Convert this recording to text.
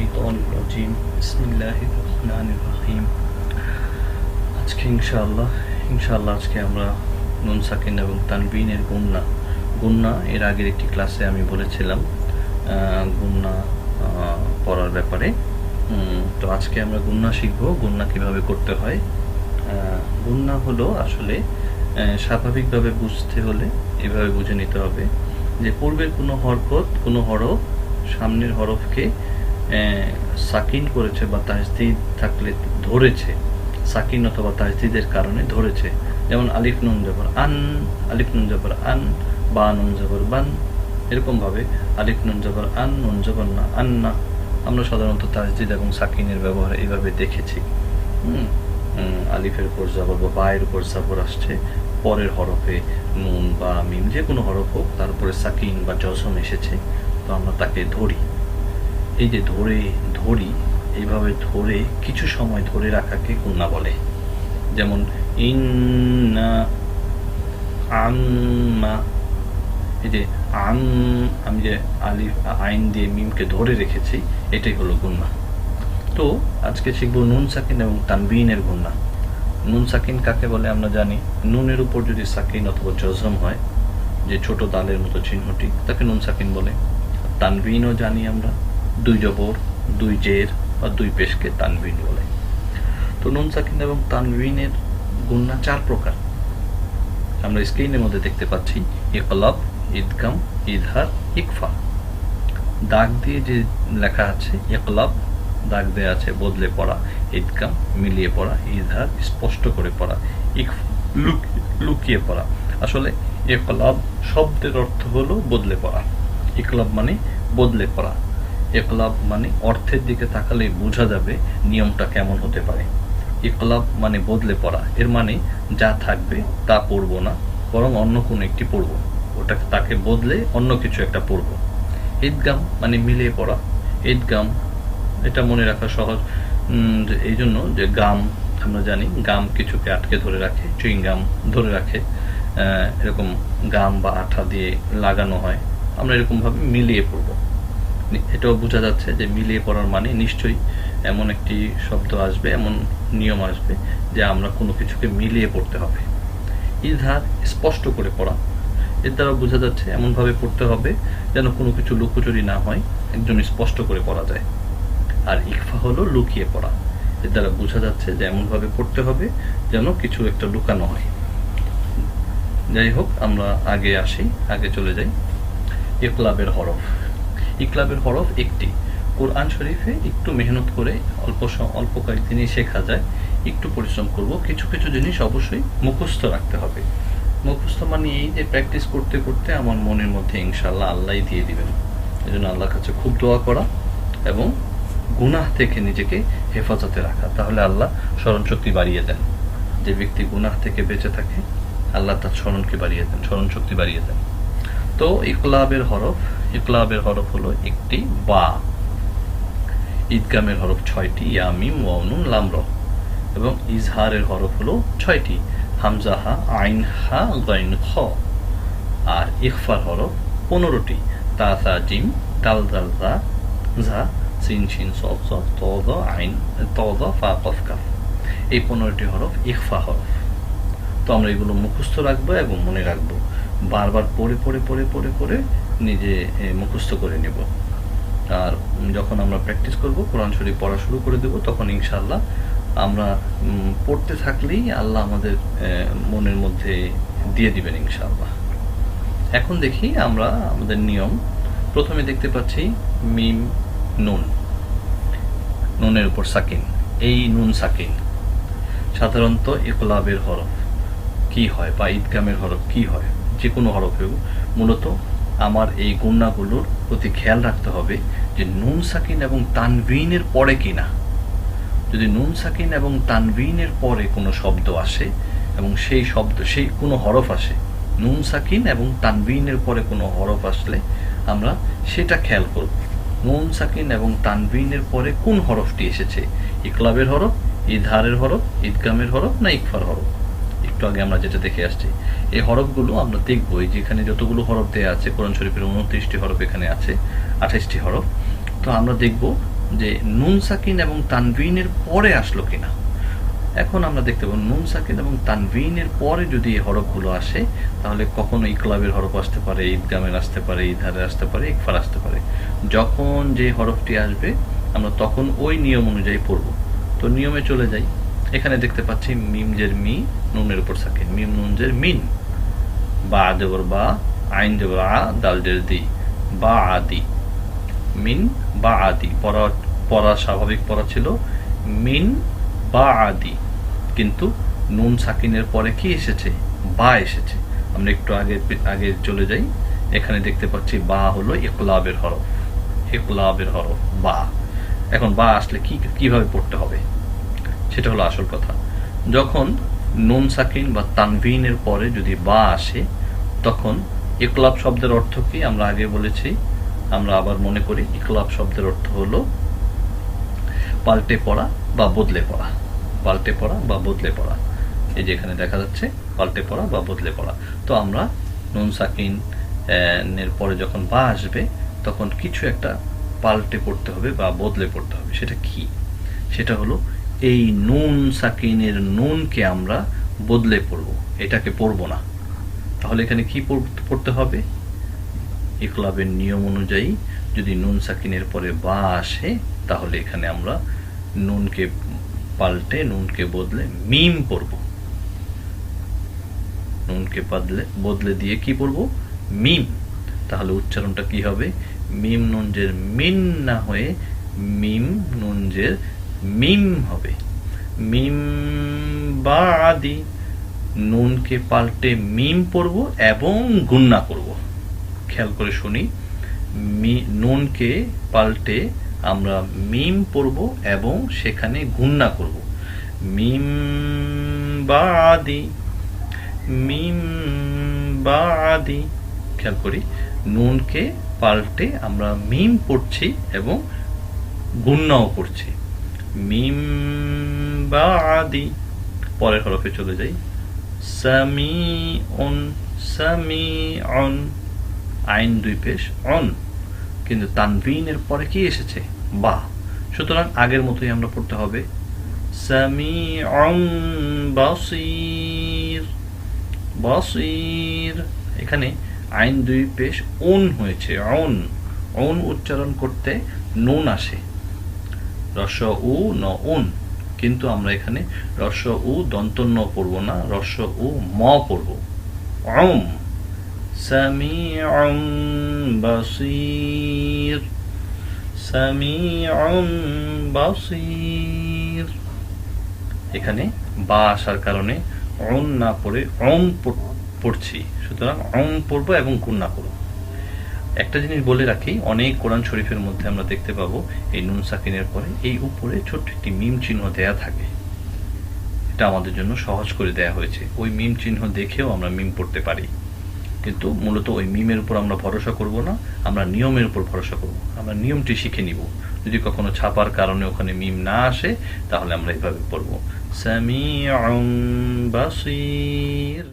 الشيطان الرجيم بسم الله الرحمن الرحيم আজকে ইনশাআল্লাহ ইনশাআল্লাহ আজকে আমরা নুন সাকিন এবং তানবিনের গুন্না গুন্না এর আগের একটি ক্লাসে আমি বলেছিলাম আহ, গুন্না আহ, পড়ার ব্যাপারে উম, তো আজকে আমরা গুন্না শিখবো গুন্না কিভাবে করতে হয় আহ, গুন্না হলো আসলে আহ, স্বাভাবিকভাবে বুঝতে হলে এভাবে বুঝে নিতে হবে যে পূর্বের কোনো হরকত কোনো হরফ সামনের হরফকে আহ, সাকিন করেছে বা তাজদিদ থাকলে ধরেছে, সাকিন অথবা তাজদিদের কারণে ধরেছে। যেমন আলিফ নুন জবর আন, আলিফ নুন জবর আন, বা নুন জবর বান। এরকমভাবে আলিফ নুন জবর আন, নুন জবর না, আন না। আমরা সাধারণত তাজদিদ এবং সাকিনের ব্যবহার এইভাবে দেখেছি। আলিফের উপর জবর বা বায়ের উপর জবর আসছে, পরের হরফে নুন বা মিম, যে কোনো হরফ হোক, তারপরে সাকিন বা জজম এসেছে, তো আমরা তাকে ধরি। এই যে ধরে, ধরি, এইভাবে ধরে কিছু সময় ধরে রাখাকে গুণা বলে। যেমন, ইন্না আম্মা। এই যে আম, আমি যে আলিফ, আইন দিয়ে মিমকে ধরে রেখেছি, এটাই হলো গুন্না তো, আজকে শিখব নুন সাকিন এবং তানবিনের গুন্না নুন সাকিন কাকে বলে আমরা জানি? নুনের উপর যদি সাকিন অথবা জজম হয়, যে ছোট দালের মতো চিহ্নটি, তাকে নুন সাকিন বলে। তানবিনও জানি আমরা। দুই জবর, দুই জের বা দুই পেশকে তানবিন বলে। তো নুন সাকিন এবং তানবিনের গুন্না চার প্রকার। আমরা স্ক্রিনের মধ্যে দেখতে পাচ্ছি, ইকলাব, ঈদগাম ইদহার ইকফা। দাগ দিয়ে যে লেখা আছে, ইকলাব, দাগ দেয়া আছে বদলে পড়া, ঈদগাম মিলিয়ে পড়া ইদহার স্পষ্ট করে পড়া ইক লুক- লুকিয়ে পড়া। আসলে ইকলাব শব্দের অর্থ হলো বদলে পড়া। ইকলাব মানে বদলে পড়া। ইকলাব মানে অর্থের দিকে তাকালে বোঝা যাবে নিয়মটা কেমন হতে পারে। ইকলাব মানে বদলে পড়া, এর মানে যা থাকবে তা পড়ব না, বরং অন্য কোনো একটি পড়ব। ওটাকে তাকে বদলে অন্য কিছু একটা পড়ব। ঈদগাম মানে মিলিয়ে পড়া। ঈদগাম, এটা মনে রাখা সহজ এই জন্য যে গাম, আমরা জানি গাম কিছুকে আটকে ধরে রাখে চুইং গাম ধরে রাখে এরকম গাম বা আঠা দিয়ে লাগানো হয়। আমরা এরকমভাবে মিলিয়ে পড়ব। এটাও বোঝা যাচ্ছে যে মিলিয়ে পড়ার মানে নিশ্চয়ই এমন একটি শব্দ আসবে, এমন নিয়ম আসবে যে আমরা কোনো কিছুকে মিলিয়ে পড়তে হবে। ইজহার স্পষ্ট করে পড়া। এর দ্বারা বোঝা যাচ্ছে এমনভাবে পড়তে হবে যেন কোনো কিছু লুকোচুরি না হয় একজন স্পষ্ট করে পড়া যায়। আর ইকফা হলো লুকিয়ে পড়া। এর দ্বারা বোঝা যাচ্ছে যে এমনভাবে পড়তে হবে যেন কিছু একটা লুকানো হয়। যাই হোক, আমরা আগে আসি, আগে চলে যাই। ইকলাবের হরফ। ইকলাবের হরফ একটি। কোরআন শরীফে একটু মেহনত করে অল্প অল্প কয়েকদিনই শেখা যায় একটু পরিশ্রম করব। কিছু কিছু জিনিস অবশ্যই মুখস্থ রাখতে হবে। মুখস্থ মানে এই যে প্র্যাকটিস করতে করতে আমার মনের মধ্যে ইনশাল্লাহ আল্লাহ দিয়ে দিবেন। এই জন্য আল্লাহর কাছে খুব দোয়া করা এবং গুনাহ থেকে নিজেকে হেফাজতে রাখা। তাহলে আল্লাহ স্মরণশক্তি বাড়িয়ে দেন। যে ব্যক্তি গুনাহ থেকে বেঁচে থাকে, আল্লাহ তার স্মরণকে বাড়িয়ে দেন স্মরণ শক্তি বাড়িয়ে দেন। তো ইকলাবের হরফ ইকলাবের হরফ হলো একটি বা। ঈদগামের হরফ ছয়টি, ইয়ামিম ওয়ানুন লামর এবং ইজহারের হরফ হলো ছয়টি, হামজা, হা, আইন, হা, গাইন, খ। আর ইকফার হরফ পনেরোটি, তা সা জিম দাল দাল জা ঝা, সিন শিন সব সব তদ আইন তদ ফা, কফ, কাফ। এই পনেরোটি হরফ ইকফা হরফ। তো আমরা এগুলো মুখস্থ রাখব এবং মনে রাখব। বারবার পড়ে পড়ে পড়ে পড়ে পড়ে নিজে মুখস্থ করে নেব। আর যখন আমরা প্র্যাকটিস করব, কোরআন শরীফ পড়া শুরু করে দেব, তখন ইনশাল্লাহ আমরা পড়তে থাকলেই আল্লাহ আমাদের মনের মধ্যে দিয়ে দিবেন ইনশাল্লাহ এখন দেখি আমরা আমাদের নিয়ম। প্রথমে দেখতে পাচ্ছি মিম, নুন। নুনের উপর সাকিন। এই নুন সাকিন সাধারণত ইকলাবের হরফ। কি হয় বা ঈদগামের হরফ কি হয়? যে কোনো হরফেও মূলত আমার এই গুণাগুলোর প্রতি খেয়াল রাখতে হবে যে নুন সাকিন এবং তানভিনের পরে কিনা। যদি নুন সাকিন এবং তানভিনের পরে কোনো শব্দ আসে এবং সেই শব্দ, সেই কোনো হরফ আসে, নুন সাকিন এবং তানভিনের পরে কোনো হরফ আসলে আমরা সেটা খেয়াল করব। নুন সাকিন এবং তানভিনের পরে কোন হরফটি এসেছে? ইকলাবের হরফ ইদহারের হরফ, ঈদগামের হরফ না ইকফার হরফ? একটু আগে আমরা যেটা দেখে আসছি, এই হরফগুলো আমরা দেখব যেখানে যতগুলো হরফ দেওয়া আছে, কোরআন শরীফের উনত্রিশটি হরফ এখানে আছে, আঠাশটি হরফ, তো আমরা দেখব যে নুন সাকিন এবং তানভিনের পরে আসলো কিনা। এখন আমরা দেখতে পাবো নুন সাকিন এবং তানভিনের পরে যদি এই হরফগুলো আসে, তাহলে কখনো ইকলাবের হরফ আসতে পারে, ঈদগামের আসতে পারে ইধারে আসতে পারে, ইকফার আসতে পারে। যখন যে হরফটি আসবে, আমরা তখন ওই নিয়ম অনুযায়ী পড়ব। তো নিয়মে চলে যাই। এখানে দেখতে পাচ্ছি মিম জের মি, নুনের উপর সাকিন। মিম, নুন জের মিন। বা দেবর বা, আইন দেবর আ, দাল দি। বা আদি মিন, বা আদি পড়া পড়া স্বাভাবিক পড়া ছিল। মিন, বা আদি কিন্তু নুন সাকিনের পরে কি এসেছে? বা এসেছে। আমরা একটু আগে আগে চলে যাই। এখানে দেখতে পাচ্ছি বা হলো ইকলাবের হরফ। ইকলাবের হরফ, বা। এখন বা আসলে কি, কীভাবে পড়তে হবে? সেটা হলো আসল কথা। যখন নুন সাকিন বা তানভিনের পরে যদি বা আসে, তখন ইকলাব শব্দের অর্থ কি? আমরা আগে বলেছি, আমরা আবার মনে করি ইকলাব শব্দের অর্থ হলো পাল্টে পড়া বা বদলে পড়া। পাল্টে পড়া বা বদলে পড়া। এই যে এখানে দেখা যাচ্ছে, পাল্টে পড়া বা বদলে পড়া। তো আমরা নুন সাকিন এর পরে যখন বা আসবে, তখন কিছু একটা পাল্টে পড়তে হবে বা বদলে পড়তে হবে। সেটা কি? সেটা হলো এই নুন সাকিনের নুনকে আমরা বদলে পড়ব, এটাকে পড়ব না। তাহলে এখানে কি পড়তে হবে? ইকলাবের নিয়ম অনুযায়ী যদি নুন সাকিনের পরে বা আসে, তাহলে এখানে আমরা নুনকে পাল্টে, নুনকে বদলে মিম পড়ব। নুনকে বদলে বদলে দিয়ে কি পড়ব? মিম। তাহলে উচ্চারণটা কি হবে? মিম নুনজের মিন না হয়ে মিম নুনজের মিম হবে। মিম বাদি নুনকে পাল্টে মিম পড়ব এবং গুন্না করব। খেয়াল করে শুনি। নুনকে পাল্টে আমরা মিম পড়ব এবং সেখানে গুন্না করব। মিম বাদি মিম বাদি খেয়াল করি। নুনকে পাল্টে আমরা মিম পড়ছি এবং গুন্নাও করছি মিম বাদি পরের হরফে চলে যাই। সামি অন সামি অন আইন দুই পেশ, অন। কিন্তু তানভিনের পরে কি এসেছে? বা। সুতরাং আগের মতোই আমরা পড়তে হবে। সামি অন বাসির বাসির। এখানে আইন দুই পেশ ওন হয়েছে, অন। অন উচ্চারণ করতে নুন আসে। রস উ ন উন কিন্তু আমরা এখানে রস উ দন্ত ন পড়ব না রস উ ম পড়ব। অম সামিউম বাসির। সামিউম বাসির। এখানে বা আসার কারণে অন না পড়ে পড়- পড়ছি। সুতরাং অম পড়ব এবং গুণ করব একটা জিনিস বলে রাখি, অনেক কোরআন শরীফের মধ্যে আমরা দেখতে পাবো, এই নুন সাকিনের পরে এই উপরে ছোট্ট একটি মিম চিহ্ন দেয়া থাকে। এটা আমাদের জন্য সহজ করে দেয়া হয়েছে। ওই মিম চিহ্ন দেখেও আমরা মিম পড়তে পারি। কিন্তু মূলত ওই মিমের উপর আমরা ভরসা করব না, আমরা নিয়মের উপর ভরসা করব। আমরা নিয়মটি শিখে নিব। যদি কখনো ছাপার কারণে ওখানে মিম না আসে, তাহলে আমরা এইভাবে পড়ব। সামিউম বাসির।